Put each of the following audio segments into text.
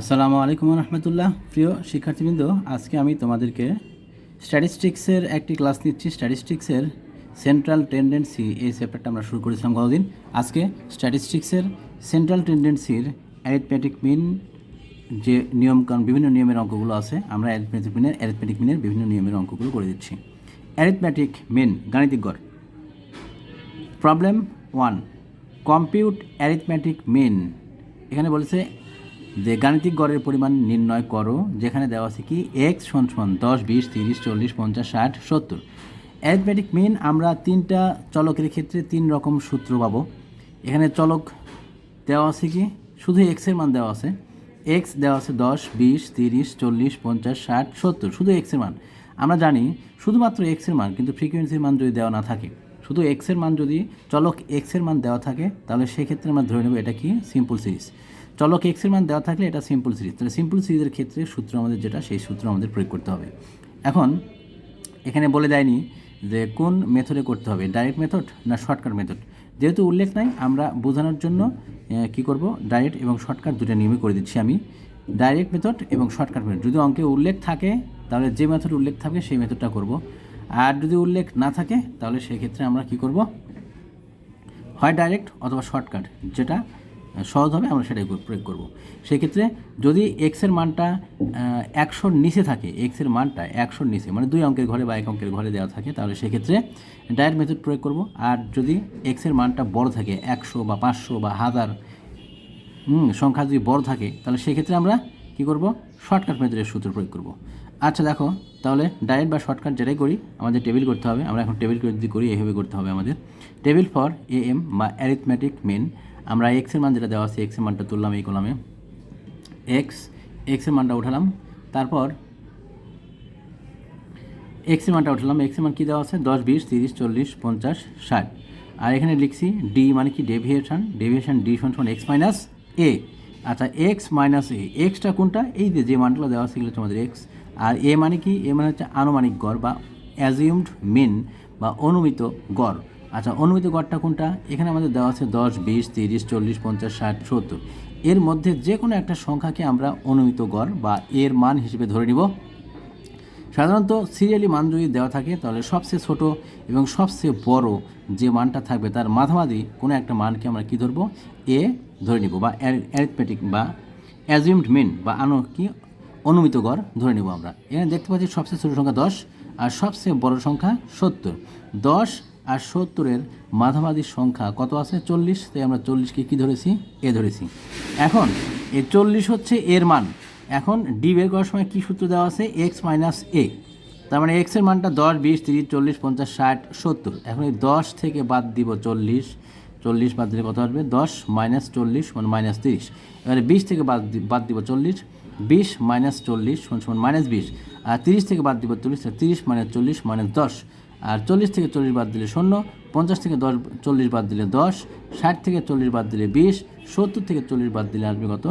আসসালামু আলাইকুম রহমতুল্লাহ প্রিয় শিক্ষার্থীবৃন্দ, আজকে আমি তোমাদেরকে স্ট্যাটিস্টিক্সের একটি ক্লাস নিচ্ছি। স্ট্যাটিস্টিক্সের সেন্ট্রাল টেন্ডেন্সি এই চ্যাপ্টারটা আমরা শুরু করেছিলাম কতদিন আজকে স্ট্যাটিস্টিক্সের সেন্ট্রাল টেন্ডেন্সির অ্যারিথমেটিক মিন যে নিয়ম, কারণ বিভিন্ন নিয়মের অঙ্কগুলো আছে, আমরা অ্যারিথমেটিক মিনের অ্যারিথমেটিক মিনের বিভিন্ন নিয়মের অঙ্কগুলো করে দিচ্ছি। অ্যারিথমেটিক মিন গাণিতিক গড়। Problem one compute arithmetic mean এখানে বলেছে যে গাণিতিক গড়ের পরিমাণ নির্ণয় করো, যেখানে দেওয়া আছে কি? এক্স সমান সমান দশ, বিশ, তিরিশ, চল্লিশ, পঞ্চাশ, ষাট, সত্তর। অ্যারিথমেটিক মিন আমরা তিনটা চলকের ক্ষেত্রে তিন রকম সূত্র পাবো। এখানে চলক দেওয়া আছে কি? শুধু এক্সের মান দেওয়া আছে। এক্স দেওয়া আছে দশ, বিশ, তিরিশ, চল্লিশ, পঞ্চাশ, ষাট, সত্তর। শুধু এক্সের মান। আমরা জানি শুধুমাত্র এক্সের মান, কিন্তু ফ্রিকোয়েন্সির মান যদি দেওয়া না থাকে, শুধু এক্সের মান যদি চলক এক্সের মান দেওয়া থাকে, তাহলে সেক্ষেত্রে আমরা ধরে নেব এটা কি? সিম্পল সিরিজ চলক এক্সের মান দেওয়া থাকলে এটা সিম্পল সিরিজ তাহলে সিম্পল সিরিজের ক্ষেত্রে সূত্র আমাদের যেটা, সেই সূত্র আমাদের প্রয়োগ করতে হবে। এখন এখানে বলে দেয়নি যে কোন মেথডে করতে হবে ডাইরেক্ট মেথড না শর্টকাট মেথড যেহেতু উল্লেখ নাই, আমরা বোঝানোর জন্য কি করব? ডাইরেক্ট এবং শর্টকাট দুটো নিয়মে করে দিচ্ছি আমি। ডাইরেক্ট মেথড এবং শর্টকাট মেথড যদি অঙ্কে উল্লেখ থাকে, তাহলে যে মেথড উল্লেখ থাকে, সেই মেথডটা করব। আর যদি উল্লেখ না থাকে, তাহলে সেই ক্ষেত্রে আমরা কি করব? হয় ডাইরেক্ট অথবা শর্টকাট যেটা সহজ হবে আমরা সেটাই প্রয়োগ করব। সেক্ষেত্রে যদি এক্সের মানটা একশোর নিচে থাকে এক্সের মানটা একশোর নিচে মানে দুই অঙ্কের ঘরে বা এক অঙ্কের ঘরে দেওয়া থাকে, তাহলে সেক্ষেত্রে ডাইরেক্ট মেথড প্রয়োগ করব। আর যদি এক্সের মানটা বড় থাকে, একশো বা পাঁচশো বা হাজার সংখ্যা যদি বড় থাকে, তাহলে সেক্ষেত্রে আমরা কি করব? শর্টকাট মেথডের সূত্র প্রয়োগ করব। আচ্ছা দেখো, তাহলে ডাইরেক্ট বা শর্টকাট যেটাই করি, আমাদের টেবিল করতে হবে। আমরা এখন টেবিল যদি করি, এইভাবে করতে হবে আমাদের। টেবিল ফর এ এম বা অ্যারিথমেটিক মেন আমরা এক্সের মান যেটা দেওয়া আছে এক্সের মানটা তুললাম এই কলামে। এক্স এক্সের মানটা উঠালাম। তারপর এক্সের মানটা উঠালাম। এক্সের মান কী দেওয়া আছে? দশ, বিশ, তিরিশ, চল্লিশ, পঞ্চাশ, ষাট। আর এখানে লিখছি ডি মানে কি? ডেভিয়েশন ডেভিয়েশন ডি সমান এক্স মাইনাস এ আচ্ছা এক্স মাইনাস এ এক্সটা কোনটা? এই যে যে মানগুলো দেওয়া আছে, এগুলো তোমাদের এক্স আর এ মানে কি? এ মানে হচ্ছে আনুমানিক গড় বা অ্যাজিউমড মিন বা অনুমিত গড়। আচ্ছা অনুমিত গড়টা কোনটা? এখানে আমাদের দেওয়া আছে দশ, বিশ, তিরিশ, চল্লিশ, পঞ্চাশ, ষাট, সত্তর। এর মধ্যে যে কোনো একটা সংখ্যাকে আমরা অনুমিত গড় বা এর মান হিসেবে ধরে নিব। সাধারণত সিরিয়ালি মান যদি দেওয়া থাকে, তাহলে সবচেয়ে ছোট এবং সবচেয়ে বড় যে মানটা থাকবে তার মাঝামাঝি কোনো একটা মানকে আমরা কি ধরবো? এ ধরে নিব বা অ্যারিথমেটিক বা অ্যাজিউমড মিন বা আনো, কি? অনুমিত গড় ধরে নিব আমরা। এখানে দেখতে পাচ্ছি সবচেয়ে ছোট সংখ্যা দশ আর সবচেয়ে বড় সংখ্যা সত্তর। দশ আর সত্তরের মাঝামাঝি সংখ্যা কত আছে? চল্লিশ। তাই আমরা চল্লিশকে কী ধরেছি? এ ধরেছি। এখন এ চল্লিশ হচ্ছে এর মান। এখন ডি বের করার সময় কী সূত্র দেওয়া আছে? X minus A. তার মানে এক্সের মানটা দশ, বিশ, তিরিশ, চল্লিশ, পঞ্চাশ, ষাট, সত্তর। এখন এই দশ থেকে বাদ দিব চল্লিশ। চল্লিশ বাদ দিলে কত আসবে? দশ মাইনাস চল্লিশ মানে মাইনাস তিরিশ। এবারে বিশ থেকে বাদ বাদ দিব চল্লিশ। বিশ মাইনাস চল্লিশ সমান সমান মাইনাস বিশ। আর তিরিশ থেকে বাদ দিব চল্লিশ তিরিশ মাইনাস চল্লিশ মাইনাস দশ। আর চল্লিশ থেকে চল্লিশ বাদ দিলে শূন্য, পঞ্চাশ থেকে দশ, চল্লিশ বাদ দিলে দশ, ষাট থেকে চল্লিশ বাদ দিলে বিশ, সত্তর থেকে চল্লিশ বাদ দিলে আসবে কত?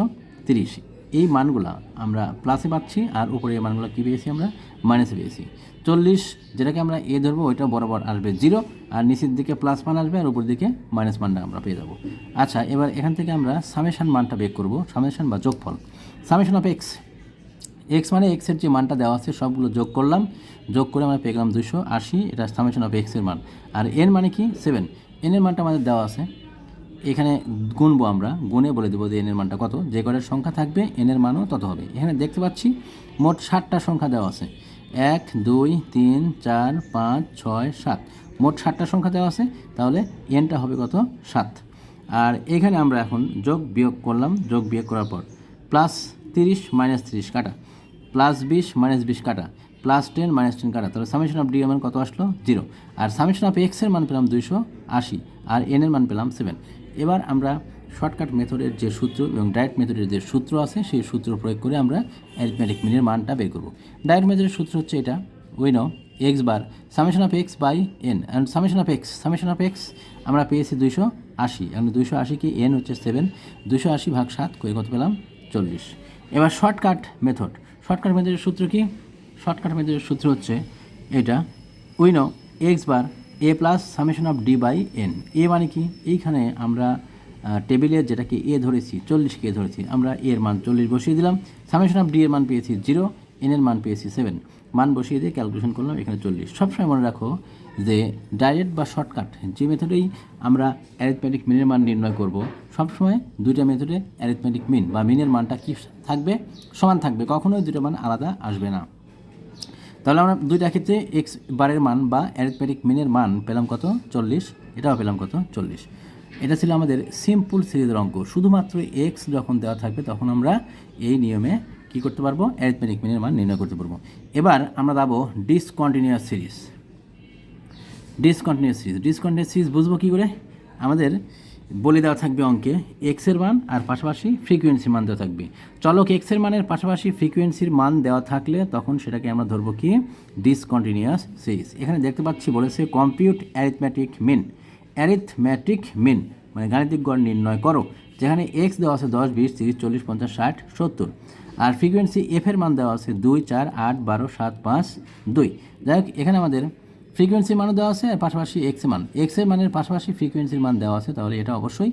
তিরিশ। এই মানগুলা আমরা প্লাসে পাচ্ছি আর উপরে এই মানগুলো কী পেয়েছি আমরা? মাইনাসে পেয়েছি। চল্লিশ যেটাকে আমরা এ ধরবো, ওইটা বরাবর আসবে জিরো আর নিচের দিকে প্লাস মান আসবে আর উপর দিকে মাইনাস মানটা আমরা পেয়ে যাব। আচ্ছা এবার এখান থেকে আমরা সামেশান মানটা বের করব। সামেশান বা যোগফল। সামেশান অফ এক্স এক্স মানে এক্সের যে মানটা দেওয়া আছে, সবগুলো যোগ করলাম। যোগ করে আমরা পেয়ে গেলাম দুশো আশি, এটা সামেশন অফ এক্সের মান। আর এর মানে কি? সেভেন এনের মানটা আমাদের দেওয়া আছে। এখানে গুনবো আমরা, গুনে বলে দেবো যে এনের মানটা কত। যে কটার সংখ্যা থাকবে এনের মানও তত হবে। এখানে দেখতে পাচ্ছি, মোট ষাটটা সংখ্যা দেওয়া আছে। এক, দুই, তিন, চার, পাঁচ, ছয়, সাত। মোট ষাটটা সংখ্যা দেওয়া আছে, তাহলে এনটা হবে কত? সাত। আর এখানে আমরা এখন যোগ বিয়োগ করলাম। যোগ বিয়োগ করার পর প্লাস তিরিশ মাইনাস তিরিশ, কাটা। প্লাস বিশ মাইনাস বিশ কাটা প্লাস টেন মাইনাস টেন কাটা, তাহলে সামেশন অফ ডি এর মান কত আসলো? জিরো আর সামেশন অফ এক্সের মান পেলাম দুইশো আশি, আর এন এর মান পেলাম সেভেন এবার আমরা শর্টকাট মেথডের যে সূত্র এবং ডাইরেক্ট মেথডের যে সূত্র আছে, সেই সূত্র প্রয়োগ করে আমরা অ্যারিথমেটিক মিনের মানটা বের করব। ডাইরেক্ট মেথডের সূত্র হচ্ছে এটা we know X bar summation of X by N and summation of X summation of X আমরা পেয়েছি দুইশো আশি এবং দুইশো আশি কি এন হচ্ছে সেভেন দুইশো আশি ভাগ সাত করে কত পেলাম? চল্লিশ। এবার শর্টকাট মেথড শর্টকাট মেথডের সূত্র কি? শর্টকাট মেথডের সূত্র হচ্ছে এটা। We know X bar A plus summation of D by N A মানে কি? এইখানে আমরা টেবিলে যেটাকে এ ধরেছি চল্লিশ কে ধরেছি, আমরা এর মান চল্লিশ বসিয়ে দিলাম। সামেশন অফ ডি এর মান পেয়েছি জিরো এন এর মান পেয়েছি সেভেন মান বসিয়ে দিয়ে ক্যালকুলেশন করলাম এখানে চল্লিশ। সবসময় মনে রাখো যে ডাইরেক্ট বা শর্টকাট যে মেথডেই আমরা অ্যারিথমেটিক মিনের মান নির্ণয় করব, সবসময় দুইটা মেথডে অ্যারিথমেটিক মিন বা মিনের মানটা কী থাকবে? সমান থাকবে। কখনোই দুটো মান আলাদা আসবে না। তাহলে আমরা দুইটা ক্ষেত্রে এক্স বারের মান বা অ্যারিথমেটিক মিনের মান পেলাম কত? চল্লিশ। এটাও পেলাম কত? চল্লিশ। এটা ছিল আমাদের সিম্পল সিরিজের অঙ্ক। শুধুমাত্র এক্স যখন দেওয়া থাকবে, তখন আমরা এই নিয়মে কি করতে পারব? অ্যারিথমেটিক মিনের মান নির্ণয় করতে পারব। এবার আমরা যাব discontinuous series discontinuous series discontinuous series বুঝব কী করে? আমাদের বলে দেওয়া থাকবে অঙ্কে এক্সের মান আর পাশাপাশি ফ্রিকোয়েন্সির মান দেওয়া থাকবে। চলক এক্সের মানের পাশাপাশি ফ্রিকোয়েন্সির মান দেওয়া থাকলে তখন সেটাকে আমরা ধরবো কি? ডিসকন্টিনিউয়াস সিরিজ এখানে দেখতে পাচ্ছি বলেছে compute arithmetic mean arithmetic mean মানে গাণিতিক গড় নির্ণয় করো, যেখানে এক্স দেওয়া আছে দশ, বিশ, তিরিশ, চল্লিশ, পঞ্চাশ, ষাট, সত্তর। আর ফ্রিকোয়েন্সি এফের মান দেওয়া আছে দুই, চার, আট, বারো, সাত, পাঁচ, দুই। যাই হোক, এখানে আমাদের ফ্রিকোয়েন্সির মানও দেওয়া আছে আর পাশাপাশি এক্স মান। এক্সের মানের পাশাপাশি ফ্রিকোয়েন্সির মান দেওয়া আছে, তাহলে এটা অবশ্যই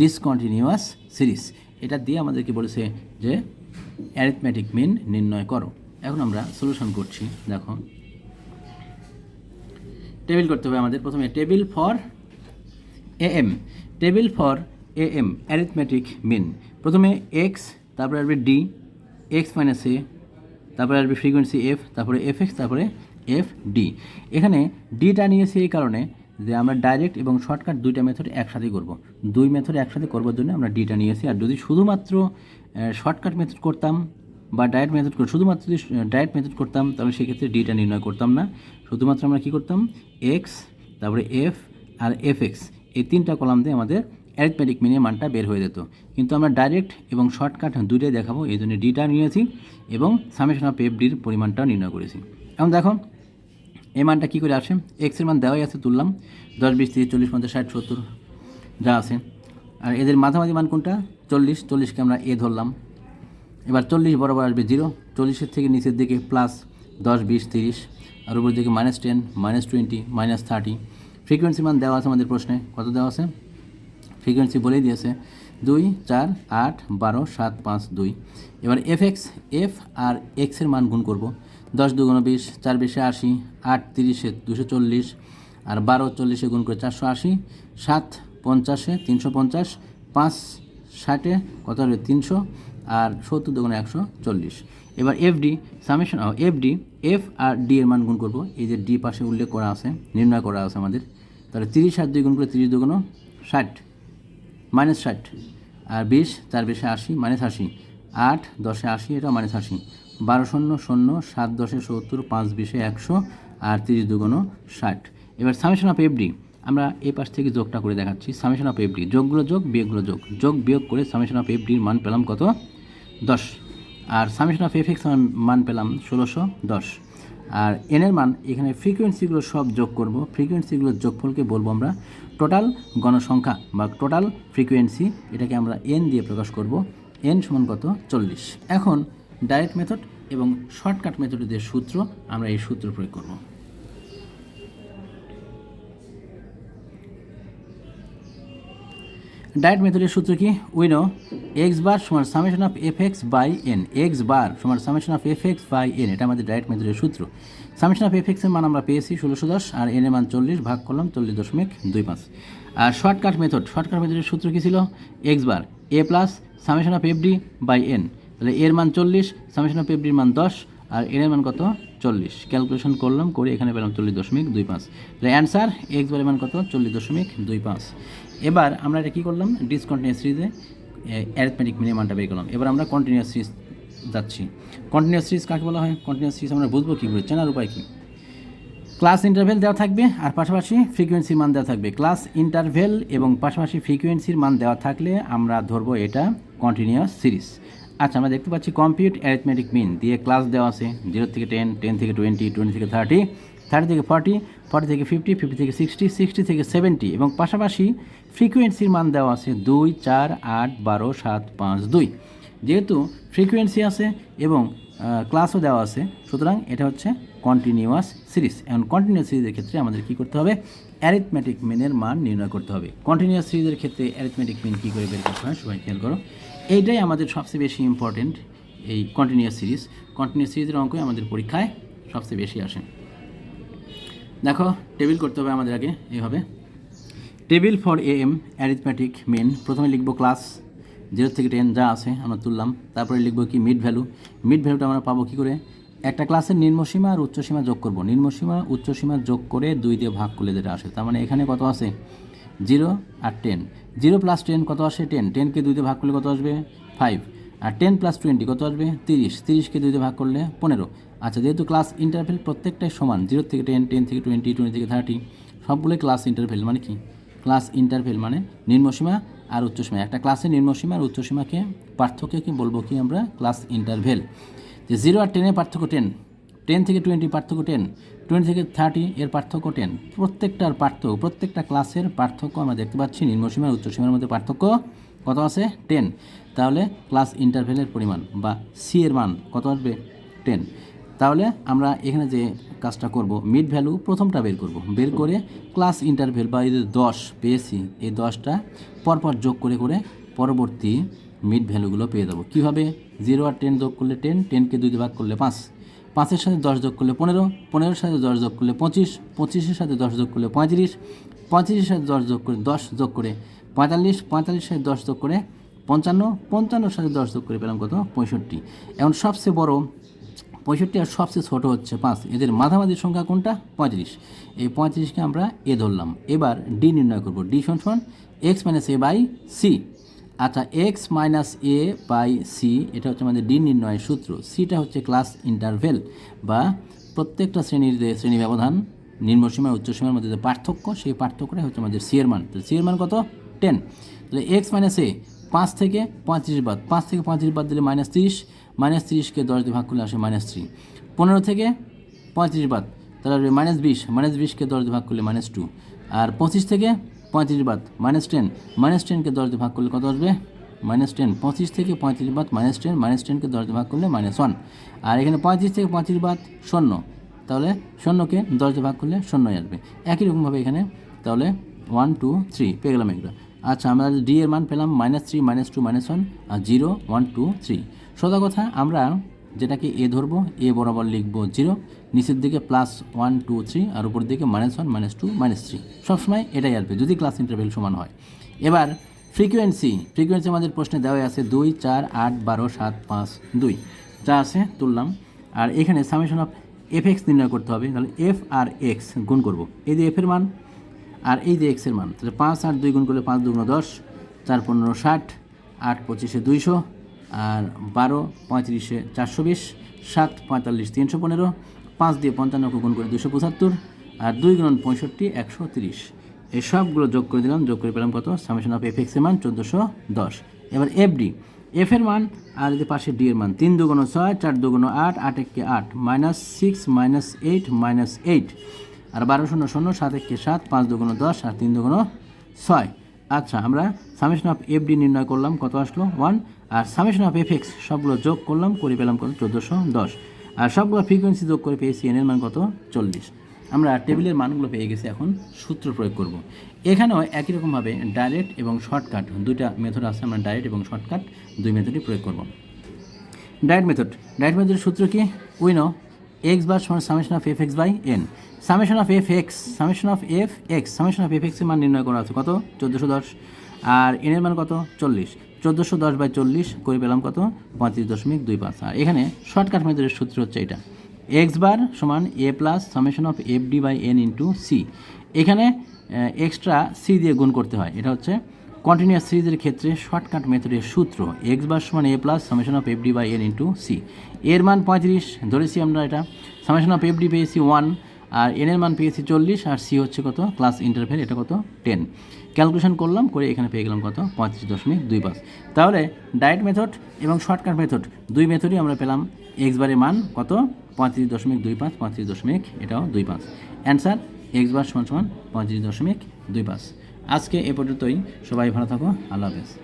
ডিসকন্টিনিউয়াস সিরিজ এটা দিয়ে আমাদেরকে বলেছে যে অ্যারিথমেটিক মিন নির্ণয় করো। এখন আমরা সলিউশন করছি, দেখো। টেবিল করতে হবে আমাদের প্রথমে। Table for A M table for A M arithmetic mean প্রথমে এক্স তারপরে আসবে ডি এক্স মাইনাস এ তারপরে আসবে ফ্রিকোয়েন্সি এফ তারপরে এফ এক্স তারপরে এফ ডি এখানে ডিটা নিয়েছি এই কারণে যে আমরা ডাইরেক্ট এবং শর্টকাট দুইটা মেথড একসাথেই করব। দুই মেথড একসাথে করবার জন্য আমরা ডিটা নিয়েছি। আর যদি শুধুমাত্র শর্টকাট মেথড করতাম বা ডায়েট মেথড করে শুধুমাত্র যদি ডায়েট মেথড করতাম, তাহলে সেক্ষেত্রে ডিটা নির্ণয় করতাম না। শুধুমাত্র আমরা কী করতাম? এক্স তারপরে এফ আর এফ এক্স এই তিনটা কলাম দিয়ে আমাদের অ্যারিথমেটিক মিনিমাম মানটা বের হয়ে যেত। কিন্তু আমরা ডাইরেক্ট এবং শর্টকাট দুইটাই দেখাবো, এই জন্য ডিটা নিয়েছি এবং সামেশন অফ এফ ডির পরিমাণটাও নির্ণয় করেছি। এখন দেখো এই মানটা কী করে আসে? এক্সের মান দেওয়াই আছে তুললাম। দশ, বিশ, তিরিশ, চল্লিশ, পঞ্চাশ, ষাট, সত্তর, যা আছে। আর এদের মাঝামাঝি মান কোনটা? চল্লিশ, চল্লিশকে আমরা এ ধরলাম। এবার চল্লিশ বরাবর আসবে জিরো। চল্লিশের থেকে নিচের দিকে প্লাস দশ, বিশ, তিরিশ, আর উপর দিকে minus ten minus twenty minus thirty frequency মান দেওয়া আছে আমাদের প্রশ্নে। কত দেওয়া আছে? ফ্রিকোয়েন্সি বলেই দিয়েছে। দুই, চার, আট, বারো, সাত, পাঁচ, দুই। এবার এফ এক্স এফ আর এক্সের মান গুণ করব। দশ দুগুণ বিশ, চার বিশে আশি, আট তিরিশে দুশো চল্লিশ, আর বারো চল্লিশে গুণ করে চারশো আশি, সাত পঞ্চাশে তিনশো পঞ্চাশ, পাঁচ ষাটে কত হবে তিনশো, আর সত্তর দুগুণে একশো চল্লিশ। এবার F D summation F D F আর ডি এর মান গুণ করব। এই যে ডি পাশে উল্লেখ করা আছে, নির্ণয় করা আছে আমাদের। তাহলে তিরিশ আর দুই গুণ করে তিরিশ দুগুণ ষাট মাইনাস ষাট, আর বিশ, চার বিশে আশি মাইনাস আশি, আট, দশে আশি এটা মাইনাস আশি। বারো শূন্য শূন্য সাত দশে সত্তর, পাঁচ বিশে একশো আর তিরিশ দুগুণ ষাট। এবার সামেশন অফ এফডি আমরা এই পাশ থেকে যোগটা করে দেখাচ্ছি। সামেশন অফ এফডি যোগগুলো যোগ, বিয়োগগুলো যোগ। যোগ, বিয়োগ করে সামেশন অফ এফডির মান পেলাম কত? দশ। আর সামেশন অফ এফ এক্স মান পেলাম ষোলোশো দশ। আর এনের মান, এখানে ফ্রিকোয়েন্সিগুলো সব যোগ করব। ফ্রিকোয়েন্সিগুলোর যোগফলকে বলব আমরা টোটাল গণসংখ্যা বা টোটাল ফ্রিকোয়েন্সি এটাকে আমরা এন দিয়ে প্রকাশ করব। এন সমান কত? চল্লিশ। এখন ডাইরেক্ট মেথড এবং শর্টকাট মেথডের সূত্র আমরা এই সূত্র প্রয়োগ করব। ডাইরেক্ট মেথডের সূত্র কি? উইনো এক্স বার সমান summation of F X by N X bar সমান summation of F X by N এটা আমাদের ডাইরেক্ট মেথডের সূত্র। সামেশন অফ এফ এক্সের মান আমরা পেয়েছি ষোলোশো দশ আর এন এর মান চল্লিশ ভাগ করলাম চল্লিশ দশমিক দুই পাঁচ। আর শর্টকাট মেথড শর্টকাট মেথডের সূত্র কী ছিল? X bar A plus summation of F D by N তাহলে এর মান চল্লিশ সামেশন অফ এফ ডির মান দশ, আর এর মান কত? চল্লিশ। ক্যালকুলেশন করলাম, করে এখানে পেলাম চল্লিশ দশমিক দুই পাঁচ। তাহলে অ্যান্সার এক্স বারের মান কত? চল্লিশ দশমিক দুই পাঁচ। এবার আমরা এটা কী করলাম? ডিসকন্টিনিউয়াস সিরিজে অ্যারিথমেটিক মিনিমানটা বের করলাম। এবার আমরা কন্টিনিউয়াস সিরিজ যাচ্ছি। কন্টিনিউয়াস সিরিজ কাকে বলা হয়? কন্টিনিউয়াস সিরিজ আমরা বুঝব কী করে? চেনার উপায় কী? ক্লাস ইন্টারভেল দেওয়া থাকবে, আর পাশাপাশি ফ্রিকোয়েন্সির মান দেওয়া থাকবে। ক্লাস ইন্টারভেল এবং পাশাপাশি ফ্রিকোয়েন্সির মান দেওয়া থাকলে আমরা ধরবো এটা কন্টিনিউয়াস সিরিজ আচ্ছা আমরা দেখতে পাচ্ছি কম্পিউট অ্যারিথমেটিক মিন দিয়ে ক্লাস দেওয়া আছে জিরো থেকে টেন টেন থেকে টোয়েন্টি টোয়েন্টি থেকে থার্টি থার্টি থেকে ফর্টি ফর্টি থেকে ফিফটি ফিফটি থেকে সিক্সটি সিক্সটি থেকে সেভেন্টি এবং পাশাপাশি ফ্রিকোয়েন্সির মান দেওয়া আছে দুই, চার, আট, বারো, সাত, পাঁচ, দুই। যেহেতু ফ্রিকোয়েন্সি আছে এবং ক্লাসও দেওয়া আছে, সুতরাং এটা হচ্ছে কন্টিনিউয়াস সিরিজ এখন কন্টিনিউয়াস সিরিজের ক্ষেত্রে আমাদের কী করতে হবে? অ্যারিথমেটিক মিনের মান নির্ণয় করতে হবে। কন্টিনিউয়াস সিরিজের ক্ষেত্রে অ্যারিথমেটিক মিন কী করে বের করতে হয়? সবাই খেয়াল করো। এইটাই আমাদের সবচেয়ে বেশি ইম্পর্টেন্ট এই কন্টিনিউয়াস সিরিজ কন্টিনিউয়াস সিরিজের অঙ্কই আমাদের পরীক্ষায় সবচেয়ে বেশি আসে। দেখো টেবিল করতে হবে আমাদের আগে, এইভাবে। Table for A M arithmetic mean প্রথমে লিখব ক্লাস জিরো থেকে টেন যা আছে আমরা তুললাম। তারপরে লিখব কি? মিড ভ্যালু মিড ভ্যালুটা আমরা পাবো কী করে? একটা ক্লাসের নিম্নসীমা আর উচ্চসীমা যোগ করব। নিম্নসীমা উচ্চসীমা যোগ করে দুই দিয়ে ভাগ করলে যেটা আসে। তার মানে এখানে কত আছে? জিরো আর টেন জিরো প্লাস টেন কত আসে? টেন টেনকে দুই দিয়ে ভাগ করলে কত আসবে? ফাইভ আর টেন প্লাস টোয়েন্টি কত আসবে? তিরিশ। তিরিশকে দুই দিয়ে ভাগ করলে পনেরো। আচ্ছা যেহেতু ক্লাস ইন্টারভেল প্রত্যেকটাই সমান জিরো থেকে টেন টেন থেকে টোয়েন্টি টোয়েন্টি থেকে থার্টি সবগুলোই ক্লাস ইন্টারভেল মানে কি? ক্লাস ইন্টারভেল মানে নিম্নসীমা আর উচ্চসীমা একটা ক্লাসের নিম্নসীমা আর উচ্চসীমাকে পার্থক্যকে বলব কি আমরা? ক্লাস ইন্টারভেল যে জিরো আর টেনের পার্থক্য টেন টেন থেকে টোয়েন্টি পার্থক্য টেন টোয়েন্টি থেকে থার্টি এর পার্থক্য টেন প্রত্যেকটার পার্থক্য, প্রত্যেকটা ক্লাসের পার্থক্য আমরা দেখতে পাচ্ছি নিম্নসীমা আর উচ্চসীমার মধ্যে পার্থক্য। কত আছে? টেন তাহলে ক্লাস ইন্টারভেলের পরিমাণ বা সি এর মান কত আসবে? টেন তাহলে আমরা এখানে যে কাজটা করব মিড ভ্যালু প্রথমটা বের করব। বের করে ক্লাস ইন্টারভেল বা এই যে দশ পেয়েছি, এই দশটা পরপর যোগ করে করে পরবর্তী মিড ভ্যালুগুলো পেয়ে যাব। কীভাবে? জিরো আর টেন যোগ করলে টেন টেনকে দুই ভাগ করলে পাঁচ। পাঁচের সাথে দশ যোগ করলে পনেরো, পনেরোর সাথে দশ যোগ করলে পঁচিশ, পঁচিশের সাথে দশ যোগ করলে পঁয়ত্রিশ, পঁয়ত্রিশের সাথে দশ যোগ করে দশ যোগ করে পঁয়তাল্লিশ, পঁয়তাল্লিশের সাথে দশ যোগ করে পঞ্চান্ন, পঞ্চান্নর সাথে দশ যোগ করে পেলাম কত? পঁয়ষট্টি। এখন সবচেয়ে বড় পঁয়ষট্টি আর সবচেয়ে ছোটো হচ্ছে পাঁচ। এদের মাঝামাঝি সংখ্যা কোনটা? পঁয়ত্রিশ। এই পঁয়ত্রিশকে আমরা এ ধরলাম। এবার ডি নির্ণয় করব। ডি সমান X minus A by C আচ্ছা X minus A by C এটা হচ্ছে আমাদের ডি নির্ণয়ের সূত্র। সিটা হচ্ছে ক্লাস ইন্টারভেল বা প্রত্যেকটা শ্রেণির যে শ্রেণি ব্যবধান নিম্নসীমা আর উচ্চসীমার মধ্যে যে পার্থক্য, সেই পার্থক্যটাই হচ্ছে আমাদের সি এর মান। তো সি এর মান কত? টেন তাহলে এক্স মাইনাস এ পাঁচ থেকে পঁয়ত্রিশ বাদ। পাঁচ থেকে পঁয়ত্রিশ বাদ দিলে মাইনাস তিরিশ মাইনাস তিরিশকে দশ দিয়ে ভাগ করলে আসে মাইনাস থ্রি পনেরো থেকে পঁয়ত্রিশ বাদ, তাহলে মাইনাস বিশ। মাইনাস বিশকে দশ দিয়ে ভাগ করলে মাইনাস টু আর পঁচিশ থেকে পঁয়ত্রিশ বাদ মাইনাস টেন মাইনাস টেনকে দশ দিয়ে ভাগ করলে কত আসবে? মাইনাস টেন পঁচিশ থেকে পঁয়ত্রিশ বাদ মাইনাস টেন মাইনাস টেনকে দশ দিয়ে ভাগ করলে মাইনাস ওয়ান আর এখানে পঁয়ত্রিশ থেকে পঁয়ত্রিশ বাদ শূন্য, তাহলে শূন্যকে দশ দিয়ে ভাগ করলে শূন্যই আসবে। একই রকমভাবে এখানে, তাহলে ওয়ান টু থ্রি পেয়ে গেলাম এগুলো। আচ্ছা আমরা ডি এর মান পেলাম minus three minus two minus one আর জিরো ওয়ান টু থ্রি সোজা কথা, আমরা যেটাকে এ ধরবো, এ বরাবর লিখব জিরো, নিচের দিকে প্লাস ওয়ান টু থ্রি আর উপর দিকে minus one minus two minus three সবসময় এটাই আসবে, যদি ক্লাস ইন্টারভেল সমান হয়। এবার ফ্রিকোয়েন্সি ফ্রিকোয়েন্সি আমাদের প্রশ্নে দেওয়া আছে দুই, চার, আট, বারো, সাত, পাঁচ, দুই। যা আছে তুললাম। আর এখানে সামেশন অফ এফ এক্স নির্ণয় করতে হবে, তাহলে এফ আর এক্স গুণ করব। এই যে এফের মান, আর এই যে এক্সের মান, তাহলে পাঁচ, আট, দুই গুণ করলে পাঁচ, দুগুণ দশ, চার, পনেরো, ষাট, আট, পঁচিশে দুইশো আর বারো, পঁয়ত্রিশে চারশো বিশ, সাত, পঁয়তাল্লিশ, তিনশো পনেরো, পাঁচ দিয়ে পঞ্চান্নকে গুণ করে দুশো পঁচাত্তর, আর দুই গুণ পঁয়ষট্টি, একশো তিরিশ। এই সবগুলো যোগ করে দিলাম, যোগ করে পেলাম কত? সামেশন অফ এফ এক্সের মান চোদ্দোশো দশ। এবার এফ ডি এফ এর মান, আর এই যে পাশে ডি এর মান, তিন দুগুণ ছয়, চার দুগুণ আট আট একে আট minus six minus eight minus eight আর বারো শূন্য শূন্য, সাত একে সাত, পাঁচ দুগুণ দশ, আর তিন দুগুণ ছয়। আচ্ছা আমরা সামেশন অফ এফ ডি নির্ণয় করলাম, কত আসলো? ওয়ান আর সামেশন অফ এফ এক্স সবগুলো যোগ করলাম, করে পেলাম কত? চোদ্দোশো দশ। আর সবগুলো ফ্রিকোয়েন্সি যোগ করে পেয়েছি এন এর মান কত? চল্লিশ। আমরা টেবিলের মানগুলো পেয়ে গেছি এখন সূত্র প্রয়োগ করব। এখানেও একই রকমভাবে ডাইরেক্ট এবং শর্টকাট দুইটা মেথড আছে, আমরা ডাইরেক্ট এবং শর্টকাট দুই মেথডই প্রয়োগ করব। ডাইরেক্ট মেথড ডাইরেক্ট মেথডের সূত্র কি? উইনো এক্স বার সমান summation of F X by N summation of F X summation of F X summation of F এক্সের মান নির্ণয় করা আছে কত? চোদ্দোশো দশ। আর এনের মান কত? চল্লিশ। চোদ্দোশো দশ বাই চল্লিশ করে পেলাম কত? পঁয়ত্রিশ দশমিক দুই পাঁচ। আর এখানে শর্টকাট মেথডের সূত্র হচ্ছে এটা। এক্স বার সমান A plus summation of F D by N into C এখানে এক্সট্রা সি দিয়ে গুণ করতে হয়। এটা হচ্ছে কন্টিনিউয়াস সিরিজের ক্ষেত্রে শর্টকাট মেথডের সূত্র এক্স বার সমান A plus summation of F D by N into C এর মান পঁয়ত্রিশ, ধরেছি আমরা এটা। সামেশন অফ এফ ডি পেয়েছি ওয়ান আর এন এর মান পেয়েছি চল্লিশ, আর সি হচ্ছে কত? ক্লাস ইন্টারভেল এটা কত? টেন ক্যালকুলেশন করলাম, করে এখানে পেয়ে গেলাম কত? পঁয়ত্রিশ দশমিক দুই পাঁচ তাহলে ডায়েট মেথড এবং শর্টকাট মেথড দুই মেথডই আমরা পেলাম। এক্স বারের মান কত? পঁয়ত্রিশ দশমিক দুই পাঁচ, পঁয়ত্রিশ দশমিক, এটাও দুই পাঁচ। অ্যান্সার এক্স বার সমান সমান পঁয়ত্রিশ দশমিক দুই পাঁচ। আজকে এ পর্যন্তই। সবাই ভালো থাকো। আল্লাহ হাফেজ।